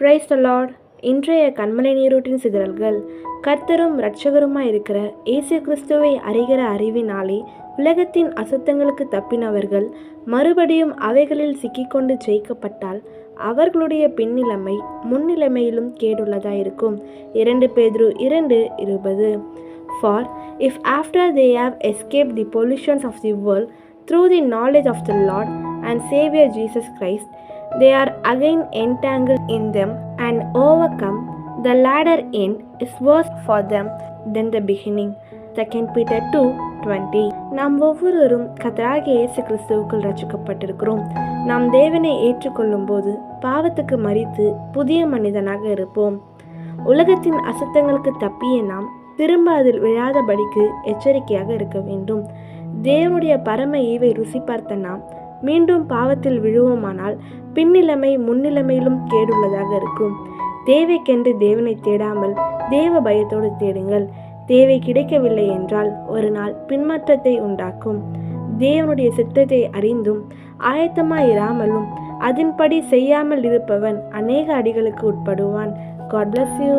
Praise the Lord இன்றைய கண்மலை நீரூட்டின் சிதறல்கள் கர்த்தரும் இரட்சகருமாய் இருக்கிற இயேசு கிறிஸ்துவை அறிகிற அறிவினாலே உலகத்தின் அசுத்தங்களுக்கு தப்பினவர்கள் மறுபடியும் அவைகளில் சிக்கிக்கொண்டு ஜெயிக்கப்பட்டால் அவர்களுடைய பின்னிலைமை முன்னிலைமையிலும் கேடுள்ளதாயிருக்கும். இரண்டு பேதுரு இரண்டு இருபது. For if after they have escape the pollutions of the world through the knowledge of the lord and saviour Jesus Christ they are again entangled in them and overcome, the latter end is worse for them than the beginning. 2 Peter 2 20 நாம் ஒவ்வொருவரும் கத்தராகிய இயேசு கிறிஸ்துவுக்குள் ரசிக்கப்பட்டிருக்கிறோம் நாம் தேவனை ஏற்றுக்கொள்ளும் போது பாவத்துக்கு மறித்து புதிய மனிதனாக இருப்போம். உலகத்தின் அசுத்தங்களுக்கு தப்பிய நாம் திரும்ப அதில் விழாதபடிக்கு எச்சரிக்கையாக இருக்க வேண்டும். தேவனுடைய பரம ஈவை ருசி பார்த்த நாம் மீண்டும் பாவத்தில் விழுவோமானால் பின்னிலைமை முன்னிலைமையிலும் கேடுள்ளதாக இருக்கும். தேவைக்கென்று தேவனை தேடாமல் தேவ பயத்தோடு தேடுங்கள். தேவை கிடைக்கவில்லை என்றால் ஒரு நாள் பின்மாற்றத்தை உண்டாக்கும். தேவனுடைய சித்தத்தை அறிந்தும் ஆயத்தமாயிராமலும் அதன்படி செய்யாமல் இருப்பவன் அநேக அடிகளுக்கு உட்படுவான். God bless you